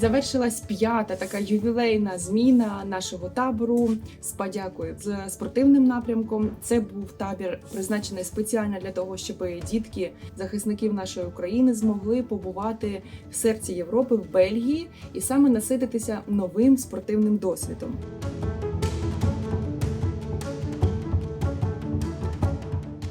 Завершилась п'ята така ювілейна зміна нашого табору з подякою з спортивним напрямком. Це був табір, призначений спеціально для того, щоб дітки захисників нашої України змогли побувати в серці Європи в Бельгії і саме насититися новим спортивним досвідом.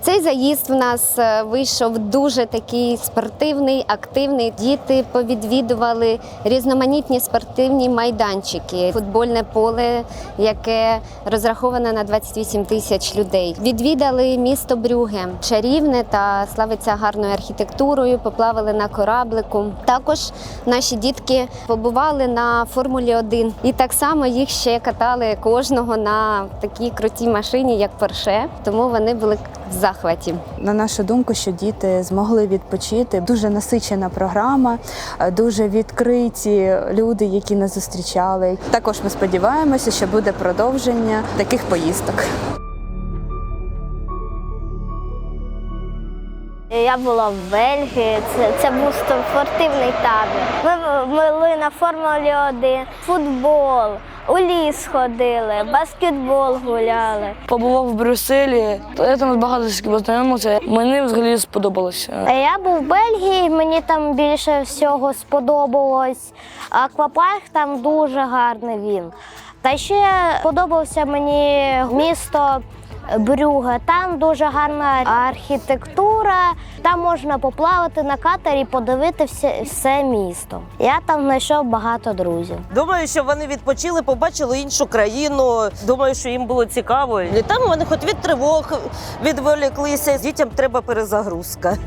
Цей заїзд в нас е, вийшов дуже такий спортивний, активний. Діти повідвідували різноманітні спортивні майданчики, футбольне поле, яке розраховане на 28 тисяч людей. Відвідали місто Брюге, чарівне та славиться гарною архітектурою. Поплавали на кораблику. Також наші дітки побували на Формулі 1 і так само їх ще катали кожного на такій крутій машині, як Порше. Тому вони були в захваті. На нашу думку, що діти змогли відпочити. Дуже насичена програма, е, дуже відкриті люди, які нас зустрічали. Також ми сподіваємося, що буде продовження таких поїздок. Я була в Бельгії, це, це був спортивний табір. Ми були на Формулі 1, футбол, у ліс ходили, баскетбол гуляли. побував в Брюсселі, я там багато з ким познайомився. Мені взагалі сподобалося. Я був в Бельгії, мені там більше всього сподобалось. Аквапарк там дуже гарний він. Та ще подобався мені місто Брюге. Там дуже гарна архітектура. Там можна поплавати на катері, подивити все, все місто. Я там знайшов багато друзів. Думаю, що вони відпочили, побачили іншу країну. Думаю, що їм було цікаво. І там вони хоч від тривог відволіклися. Дітям треба перезагрузка.